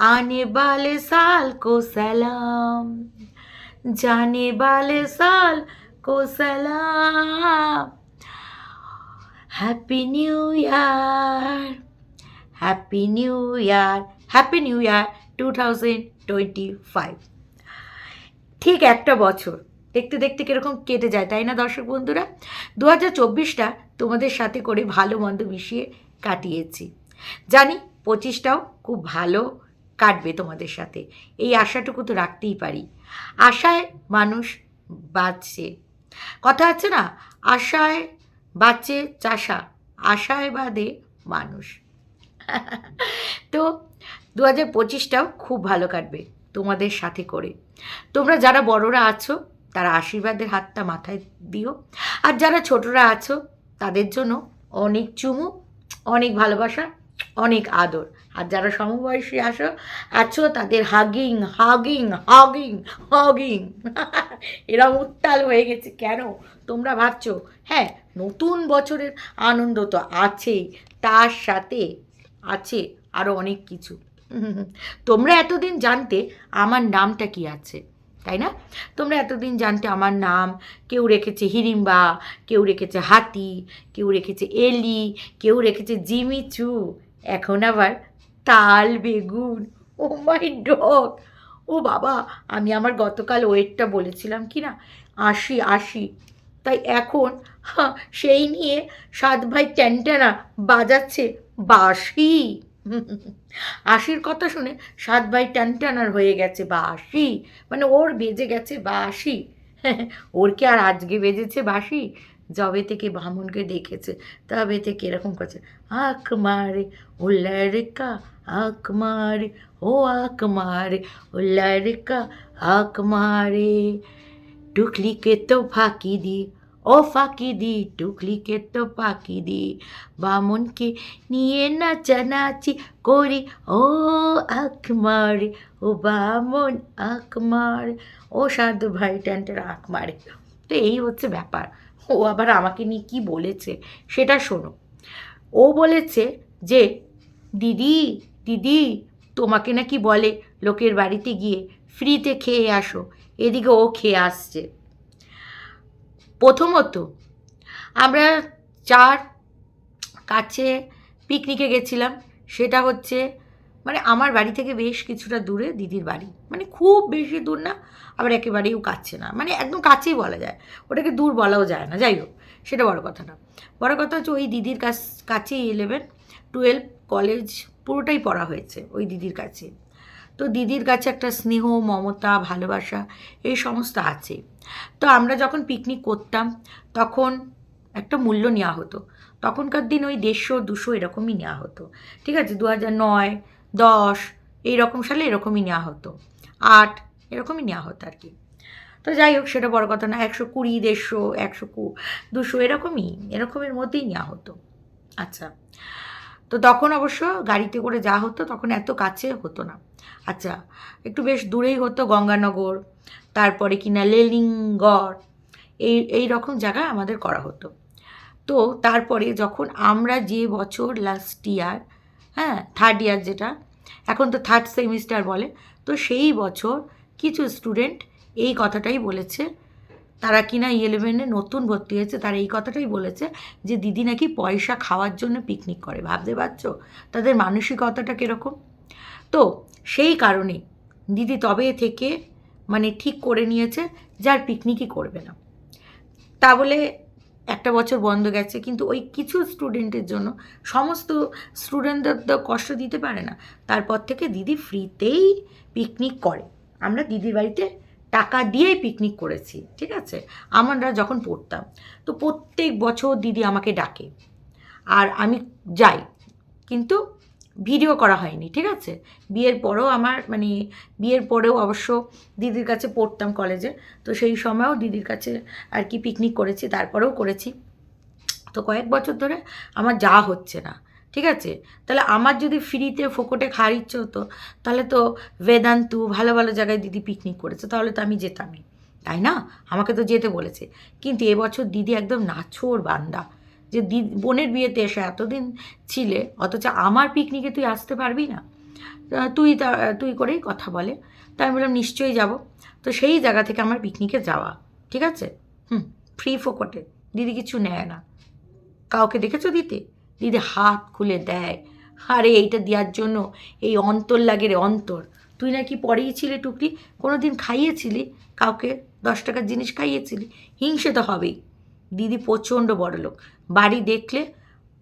आने वाले साल को सलाम जाने वाले साल को सलाम happy new year happy new year happy new year two thousand twenty five ঠিক একটা বছর দেখতে দেখতে কীরকম কেটে যায় তাই না দর্শক বন্ধুরা দু হাজার চব্বিশটা তোমাদের সাথে করে ভালো মন্দ মিশিয়ে কাটিয়েছি জানি পঁচিশটাও খুব ভালো কাটবে তোমাদের সাথে। এই আশাটুকু তো রাখতেই পারি। আশায় মানুষ বাঁচছে। কথা আছে না? আশায় বাঁচে চাষা, আশায় বাদে মানুষ। তো দু হাজার পঁচিশটাও খুব ভালো কাটবে তোমাদের সাথে করে। তোমরা যারা বড়রা আছো, তারা আশীর্বাদের হাতটা মাথায় দিও। আর যারা ছোটরা আছো, তাদের জন্য অনেক চুমু, অনেক ভালোবাসা অনেক আদর। আর যারা সমবয়সী আসো, আছো তাদের হাগিং হাগিং হাগিং হাগিং এরম উত্তাল হয়ে গেছে। কেন? তোমরা ভাবছ হ্যাঁ নতুন বছরের আনন্দ তো আছেই। তার সাথে আছে আরও অনেক কিছু। তোমরা এতদিন জানতে আমার নামটা কি আছে, তাই না? তোমরা এতদিন জানতে আমার নাম, কেউ রেখেছে হিড়িম্বা কেউ রেখেছে হাতি, কেউ রেখেছে এলি, কেউ রেখেছে জিমিচু। এখন আবার তাল, বেগুন, ও মাই ডগ ও বাবা, আমি আমার গতকাল ওয়েটটা বলেছিলাম কি না? আশি আশি। তাই এখন সেই নিয়ে সাত ভাই ট্যানট্যানা বাজাচ্ছে বাঁশি। আশির কথা শুনে সাত ভাই ট্যানট্যানার হয়ে গেছে বাসি মানে ওর বেজে গেছে বাঁশি। ওর কি আর আজকে বেজেছে বাঁশি? জবে থেকে বামুনকে দেখেছে, তবে থেকে এরকম করছে আখ মারে, ও লড়কা আখ মারে, ও আখ মারে, ও লড়কা আখ মারে। টুকলিকে তো ফাঁকি দি, ও ফাঁকি দি, টুকলিকে তো ফাঁকি দি, বামনকে নিয়ে নাচানাচি করি, ও আখ মারে, ও বামন আখ মারে। ও সাধু ভাই ট্যান্টের আখ মারে। তো এই হচ্ছে ব্যাপার। ও আবার আমাকে নিয়ে কী বলেছে সেটা শোনো। ও বলেছে যে, দিদি দিদি, তোমাকে নাকি বলে লোকের বাড়িতে গিয়ে ফ্রিতে খেয়ে আসো, এদিকে ও খেয়ে আসছে। প্রথমত, আমরা চার কাছে পিকনিকে গেছিলাম, সেটা হচ্ছে মানে আমার বাড়ি থেকে বেশ কিছুটা দূরে দিদির বাড়ি। মানে খুব বেশি দূর না, আবার একেবারেও কাছে না। মানে একদম কাছেই বলা যায়। ওটাকে দূর বলাও যায় না। যাই হোক, সেটা বড় কথা না। বড় কথা হচ্ছে ওই দিদির কাছ, কাছেই ইলেভেন টুয়েলভ কলেজ পুরোটাই পড়া হয়েছে ওই দিদির কাছে। তো দিদির কাছে একটা স্নেহ, মমতা, ভালোবাসা, এই সমস্ত আছে। তো আমরা যখন পিকনিক করতাম, তখন একটা মূল্য নেওয়া হতো। তখনকার দিন ওই দেড়শো, দুশো এরকমই নেওয়া হতো। ঠিক আছে? দু হাজার নয় দশ, এইরকম সালে এরকমই নেওয়া হতো। আট, এরকমই নেওয়া হতো আর কি। তো যাই হোক, সেটা বড় কথা না, একশো কুড়ি, দেড়শো, একশো কু, দুশো, এরকমই, এরকমের মধ্যেই নেওয়া হতো। আচ্ছা তো তখন অবশ্য গাড়িতে করে যা হতো, তখন এত কাছে হতো না। আচ্ছা একটু বেশ দূরেই হতো গঙ্গানগর, তারপরে কিনা লেলিঙ্গড় এই এই রকম জায়গায় আমাদের করা হতো। তো তারপরে যখন আমরা যে বছর লাস্ট ইয়ার হ্যাঁ থার্ড ইয়ার যেটা, এখন তো থার্ড সেমিস্টার বলে। তো সেই বছর কিছু স্টুডেন্ট এই কথাটাই বলেছে, তারা কিনা ইলেভেনে নতুন ভর্তি হয়েছে, তারা এই কথাটাই বলেছে যে, দিদি নাকি পয়সা খাওয়ার জন্য পিকনিক করে। ভাবতে পারছ? তাদের মানসিকতাটা কীরকম? তো সেই কারণে দিদি তবে থেকে মানে ঠিক করে নিয়েছে যার পিকনিকই করবে না। তা বলে একটা বছর বন্ধ গেছে, কিন্তু ওই কিছু স্টুডেন্টের জন্য সমস্ত স্টুডেন্টদের তো কষ্ট দিতে পারে না। তারপর থেকে দিদি ফ্রিতেই পিকনিক করে। আমরা দিদির বাড়িতে টাকা দিয়েই পিকনিক করেছি, ঠিক আছে? আমরা যখন পড়তাম, তো প্রত্যেক বছর দিদি আমাকে ডাকে। আর আমি যাই, কিন্তু ভিডিও করা হয়নি, ঠিক আছে? বিয়ের পরেও আমার মানে বিয়ের পরেও অবশ্য দিদির কাছে পড়তাম কলেজে, তো সেই সময়ও দিদির কাছে আর কি পিকনিক করেছি, তারপরেও করেছি। তো কয়েক বছর ধরে আমার যাওয়া হচ্ছে না, ঠিক আছে? তাহলে আমার যদি ফ্রিতে ফোকটে খাওয়ার ইচ্ছে হতো, তাহলে তো বেদান্তু ভালো ভালো জায়গায় দিদি পিকনিক করেছে, তাহলে তো আমি যেতামই, তাই না? আমাকে তো যেতে বলেছে। কিন্তু এবছর দিদি একদম নাছোর বান্দা যে দি, বোনের বিয়েতে এসে এতদিন ছিলে, অথচ আমার পিকনিকে তুই আসতে পারবি না। তুই তা- তুই করেই কথা বলে। তাই আমি বললাম, নিশ্চয়ই যাব। তো সেই জায়গা থেকে আমার পিকনিকে যাওয়া, ঠিক আছে? হুম ফ্রি ফোকটে দিদি কিছু নেয় না। কাউকে দেখেছ দিতে? দিদি হাত খুলে দেয়। আরে, এইটা দেওয়ার জন্য এই অন্তর লাগে রে, অন্তর। তুই নাকি পড়িয়েছিলি টুকরি কোনো দিন খাইয়েছিলি? কাউকে দশ টাকার জিনিস খাইয়েছিলি? হিংসে তো হবেই। দিদি প্রচণ্ড বড় লোক বাড়ি দেখলে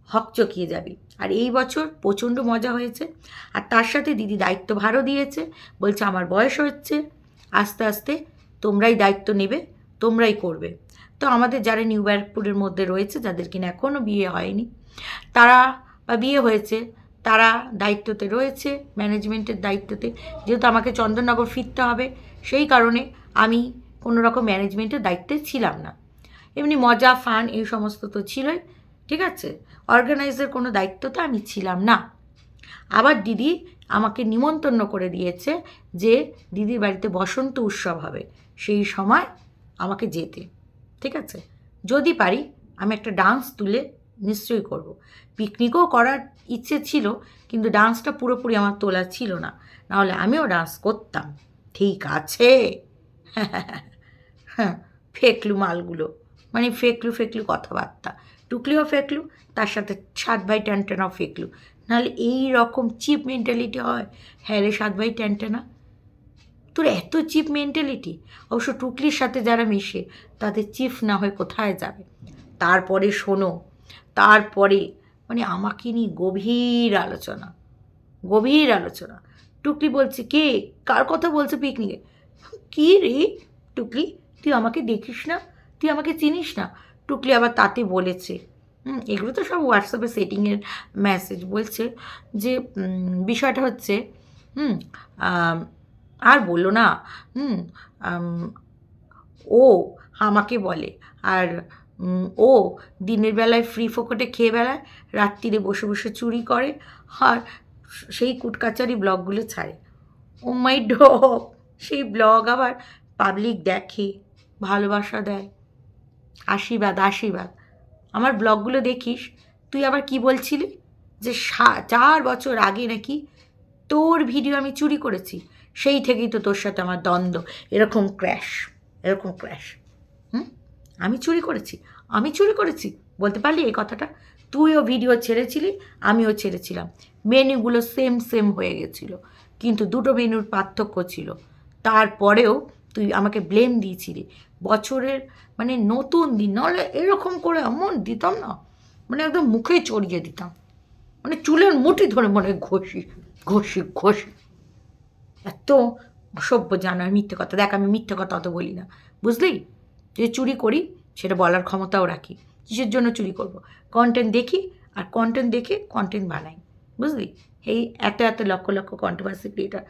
হকচকিয়ে যাবি। আর এই বছর প্রচণ্ড মজা হয়েছে। আর তার সাথে দিদি দায়িত্ব দায়িত্বভারও দিয়েছে। বলছে, আমার বয়স হচ্ছে। আস্তে আস্তে তোমরাই দায়িত্ব নেবে, তোমরাই করবে। তো আমাদের যারা নিউ ব্যারাকপুরের মধ্যে রয়েছে, যাদের কিনা এখনও বিয়ে হয়নি, তারা বা বিয়ে হয়েছে, তারা দায়িত্বতে রয়েছে, ম্যানেজমেন্টের দায়িত্বতে। যেহেতু আমাকে চন্দননগর ফিরতে হবে, সেই কারণে আমি কোনো রকম ম্যানেজমেন্টের দায়িত্বে ছিলাম না। এমনি মজা ফান এই সমস্ত তো ছিলই, ঠিক আছে? অর্গানাইজের কোনো দায়িত্ব তো আমি ছিলাম না। আবার দিদি আমাকে নিমন্ত্রণ করে দিয়েছে যে দিদির বাড়িতে বসন্ত উৎসব হবে, সেই সময় আমাকে যেতে, ঠিক আছে? যদি পারি, আমি একটা ডান্স তুলে নিশ্চয়ই করব। পিকনিকও করার ইচ্ছে ছিল, কিন্তু ডান্সটা পুরোপুরি আমার তোলা ছিল না। নাহলে আমিও ডান্স করতাম। ঠিক আছে। হ্যাঁ ফেকলু মালগুলো। মানে ফেকলু ফেকলু কথাবার্তা। টুকলিও ফেকলু, তার সাথে সাত ভাই ট্যান্টেনাও ফেকলু। নাহলে এই রকম চিপ মেন্টালিটি হয়? হ্যাঁ রে, সাত ভাই ট্যান্টেনা তোর এত চিপ মেন্টালিটি? অবশ্য টুকলির সাথে যারা মিশে, তাদের চিফ না হয়ে কোথায় যাবে? তারপরে শোনো, তারপরে মানে আমাকে নিয়ে গভীর আলোচনা গভীর আলোচনা। টুকলি বলছে, কে? কার কথা বলছে পিকনিকে কী রে, টুকলি, তুই আমাকে দেখিস না? তুই আমাকে চিনিস না? টুকলি আবার তাতে বলেছে। হুম, এগুলো তো সব হোয়াটসঅ্যাপে সেটিংয়ের মেসেজ বলছে যে বিষয়টা হচ্ছে, হুম আর বলল না, হুম ও আমাকে বলে, আর ও দিনের বেলায় ফ্রি ফোকটে খেয়ে বেড়ায় রাত্রিরে বসে বসে চুরি করে, আর সেই কুটকাচারি ব্লগগুলো ছাড়ে। ও মাই ডগ সেই ব্লগ আবার পাবলিক দেখে, ভালোবাসা দেয়। আশীর্বাদ আশীর্বাদ। আমার ব্লগগুলো দেখিস, তুই আবার কি বলছিলি? যে চার বছর আগে নাকি তোর ভিডিও আমি চুরি করেছি, সেই থেকেই তো তোর সাথে আমার দ্বন্দ্ব। এরকম ক্র্যাশ এরকম ক্র্যাশ। হুম? আমি চুরি করেছি, আমি চুরি করেছি? বলতে পারলি এই কথাটা? তুইও ভিডিও ছেড়েছিলি, আমিও ছেড়েছিলাম। মেনুগুলো সেম সেম হয়ে গেছিল। কিন্তু দুটো মেনুর পার্থক্য ছিল। তারপরেও তুই আমাকে ব্লেম দিয়েছিলি। বছরের মানে নতুন দিন, নাহলে এরকম করে এমন দিতাম না মানে একদম মুখে চড়িয়ে দিতাম। মানে চুলের মুঠি ধরে মনে ঘষি ঘষি ঘষি। এত অসভ্য জানো আর মিথ্যে কথা, দেখ আমি মিথ্যে কথা অত বলি না। বুঝলি? যে চুরি করি, সেটা বলার ক্ষমতাও রাখি। কিসের জন্য চুরি করব? কন্টেন্ট দেখি, আর কন্টেন্ট দেখে কন্টেন্ট বানাই। বুঝলি? এই এত এত লক্ষ লক্ষ কন্ট্রোভার্সি ক্রিয়েটার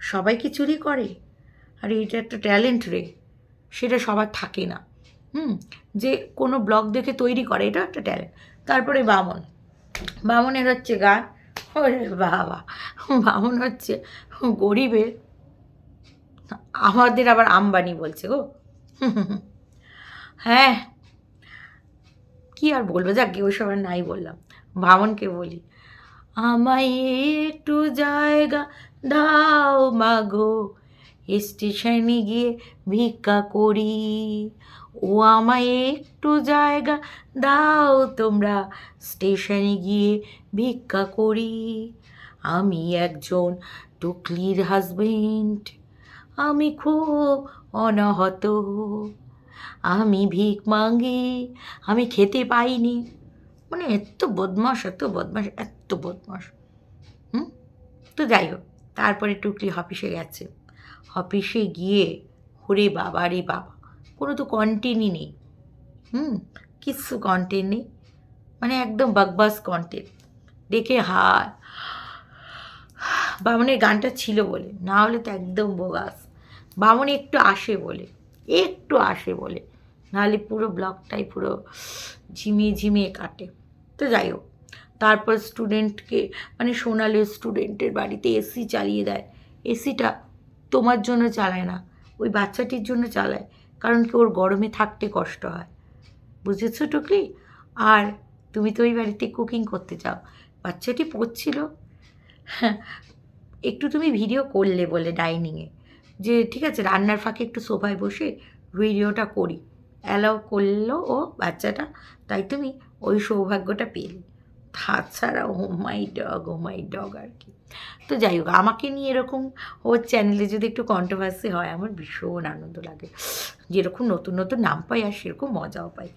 সবাই কি চুরি করে? আর এটা একটা ট্যালেন্ট রে। সেটা সবার থাকে না। হুম? যে কোনো ব্লগ দেখে তৈরি করে, এটা একটা ট্যালেন্ট। তারপরে বামন। বামনের হচ্ছে গান। ওরে বাবা। বামন হচ্ছে গরিবের। আমাদের আবার আম্বানি বলছে গো। হ্যাঁ। কি আর বলব? যাক ওই সবার নাই বললাম। বামনকে বলি। আমায় একটু জায়গা দাও মাগো স্টেশনে গিয়ে ভিক্ষা করি। ও আমায় একটু জায়গা দাও, তোমরা স্টেশনে গিয়ে ভিক্ষা করি। আমি একজন টুকলির হাজবেন্ড আমি খুব অনাহত। আমি ভিক মাঙ্গি, আমি খেতে পাইনি। মানে এত বদমাস এত বদমাস এত বদমাস হুম? তো যাই হোক, তারপরে টুকলি অফিসে গেছে। অফিসে গিয়ে, ওরে বাবা রে বাবা, কোনো তো কন্টেন্টই নেই। হুম, কিচ্ছু কন্টেন্ট নেই? মানে একদম বাকবাস কন্টেন্ট দেখে হার বামনের গানটা ছিল বলে, না হলে তো একদম বোগাস। বামন একটু আসে বলে, একটু আসে বলে নাহলে পুরো ব্লকটাই পুরো ঝিমিয়ে ঝিমিয়ে কাটে। তো যাই হোক, তারপর স্টুডেন্টকে মানে সোনালি স্টুডেন্টের বাড়িতে এসি চালিয়ে দেয়। এসিটা তোমার জন্য চালায় না, ওই বাচ্চাটির জন্য চালায়, কারণ কি ওর গরমে থাকতে কষ্ট হয়। বুঝেছ টুকলি? আর তুমি তো ওই বাড়িতে কুকিং করতে চাও। বাচ্চাটি পড়ছিল। হ্যাঁ একটু তুমি ভিডিও করলে বলে ডাইনিংয়ে যে ঠিক আছে, রান্নার ফাঁকে একটু সোফায় বসে ভিডিওটা করি। অ্যালাউ করল ও বাচ্চাটা, তাই তুমি ওই সৌভাগ্যটা পেলে। তাছাড়া ও my dog, O my dog আর কি। তো যাই হোক, আমাকে নিয়ে এরকম ওর চ্যানেলে যদি একটু কন্ট্রোভার্সি হয়, আমার ভীষণ আনন্দ লাগে। যেরকম নতুন নতুন নাম পাই আর সেরকম মজাও পাই।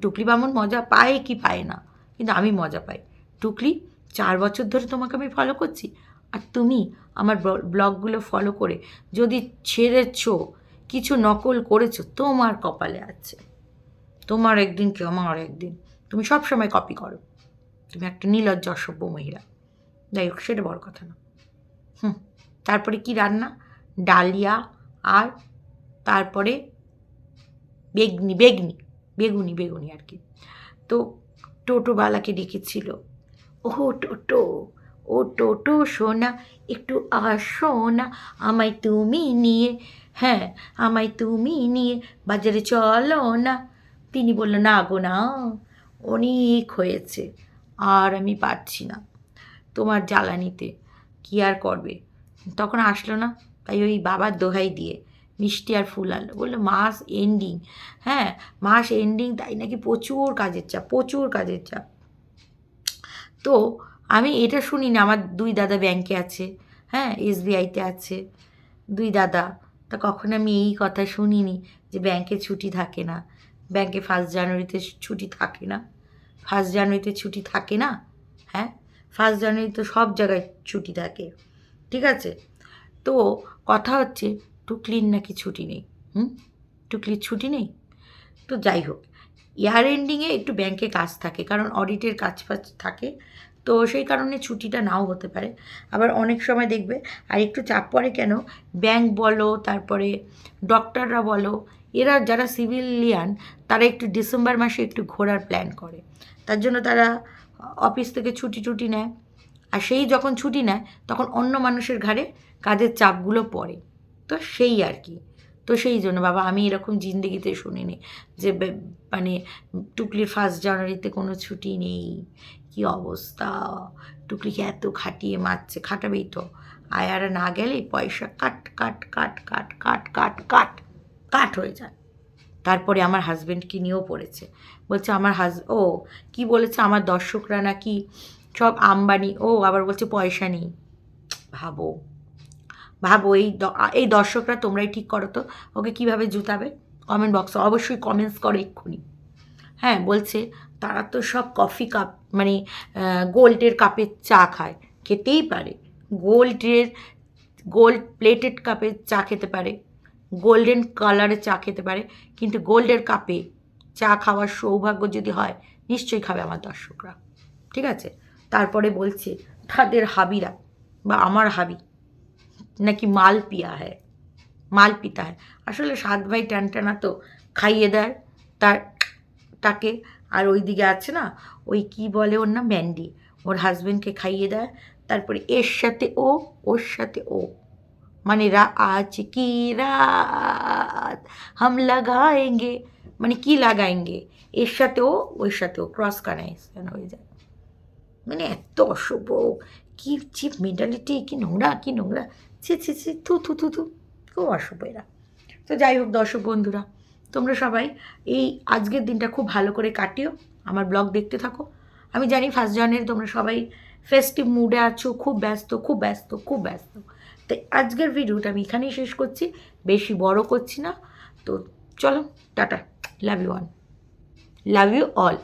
টুকলি বামন মজা পায় কি পায় না, কিন্তু আমি মজা পাই। টুকলি, চার বছর ধরে তোমাকে আমি ফলো করছি, আর তুমি আমার ব্ল- ব্লগগুলো ফলো করে যদি ছেড়েছো, কিছু নকল করেছ, তোমার কপালে আছে। তোমার একদিন কি, আমার একদিন। তুমি সব সময় কপি করো। তুমি একটা নির্লজ্জ অসভ্য মহিলা। যাই হোক, সেটা বড় কথা না। হুম, তারপরে কি রান্না? ডালিয়া আর তারপরে বেগনি বেগনি, বেগুনি বেগুনি আর কি। তো টোটোওয়ালাকে ডেকেছিল। ও টোটো ও টোটো সোনা, একটু আসো না, আমায় তুমি নিয়ে হ্যাঁ আমায় তুমি নিয়ে বাজারে চলো না। তিনি বলল, না গো না, অনেক হয়েছে। আর আমি পারছি না। তোমার জ্বালানিতে কি আর করবে? তখন আসলো না, তাই ওই বাবার দোহাই দিয়ে মিষ্টি আর ফুল আনলো। বলল, মাস এন্ডিং হ্যাঁ মাস এন্ডিং তাই নাকি প্রচুর কাজের চাপ, প্রচুর কাজের চাপ। তো আমি এটা শুনি না, আমার দুই দাদা ব্যাংকে আছে হ্যাঁ এসবিআইতে আছে। দুই দাদা, তা কখনো আমি এই কথা শুনিনি যে ব্যাংকে ছুটি থাকে না ব্যাংকে ফার্স্ট জানুয়ারিতে ছুটি থাকে না। ফার্স্ট জানুয়ারিতে ছুটি থাকে না? হ্যাঁ? ফার্স্ট জানুয়ারি তো সব জায়গায় ছুটি থাকে। ঠিক আছে? তো কথা হচ্ছে, টুকলির নাকি ছুটি নেই? হুম? টুকলির ছুটি নেই? তো যাই হোক, ইয়ার এন্ডিংয়ে একটু ব্যাংকে কাজ থাকে, কারণ অডিটের কাজ ফাজ থাকে। তো সেই কারণে ছুটিটা নাও হতে পারে। আবার অনেক সময় দেখবে, আর একটু চাপ পড়ে কেন? ব্যাংক বলো, তারপরে ডক্টররা বলো এরা যারা সিভিলিয়ান, তারা একটু ডিসেম্বর মাসে একটু ঘোরার প্ল্যান করে। তার জন্য তারা অফিস থেকে ছুটি টুটি নেয়। আর সেই যখন ছুটি নেয়, তখন অন্য মানুষের ঘাড়ে কাজের চাপগুলো পড়ে। তো সেই আর কি। তো সেই জন্য বাবা, আমি এরকম জিন্দগিতে শুনিনি যে মানে টুকলির ফার্স্ট জানুয়ারিতে কোনো ছুটি নেই। কি অবস্থা? টুকলিকে এত খাটিয়ে মারছে, খাটাবেই তো। আয়ারা না গেলে পয়সা কাট কাট কাট কাট কাট কাট কাট। কাট হয়ে যায়। তারপরে আমার হাজব্যান্ডকে নিয়েও পড়েছে। বলছে, আমার হাজ ও, কি বলেছে? আমার দর্শকরা নাকি সব আম্বানি ও, আবার বলছে, পয়সা নেই। ভাবো ভাবো, এই এই দর্শকরা তোমরাই ঠিক করো তো। ওকে কীভাবে জুতাবে? কমেন্ট বক্সে অবশ্যই কমেন্টস করো এক্ষুনি। হ্যাঁ বলছে, তারা তো সব কফি কাপ মানে গোল্ডের কাপের চা খায়। খেতেই পারে। গোল্ডের গোল্ড প্লেটেড কাপে চা খেতে পারে। গোল্ডেন কালারের চা খেতে পারে, কিন্তু গোল্ডের কাপে চা খাওয়ার সৌভাগ্য যদি হয়, নিশ্চয়ই খাবে আমার দর্শকরা। ঠিক আছে? তারপরে বলছে, তাদের হাবিরা বা আমার হাবি নাকি মাল পিয়া হ্যায়? মাল পিতা হয় আসলে সাত ভাই টানটানা তো খাইয়ে দেয় তার, তাকে। আর ওই দিকে আছে না, ওই কি বলে ওর না ম্যান্ডি। ওর হাজব্যান্ডকে খাইয়ে দেয়। তারপরে এর সাথে ও, ওর সাথে ও। মানে রা আজ কি রাত হাম লাগায়েঙ্গে মানে কি লাগায়েঙ্গে এর সাথেও ওর সাথেও ক্রস কানেকশন হয়ে যায় মানে এত অশুভ কি চিপ মেন্টালিটি কি নোংরা কি নোংরা ছি ছি ছি থু থু থু থু খুব অশুভ এরা তো যাই হোক দর্শক বন্ধুরা তোমরা সবাই এই আজকের দিনটা খুব ভালো করে কাটিও আমার ব্লগ দেখতে থাকো আমি জানি ফার্স্ট জানুয়ারি তোমরা সবাই ফেস্টিভ মুডে আছো খুব ব্যস্ত খুব ব্যস্ত খুব ব্যস্ত তাই আজকের ভিডিওটা আমি এখানেই শেষ করছি। বেশি বড় করছি না। তো চলো, tata. Love you all love you all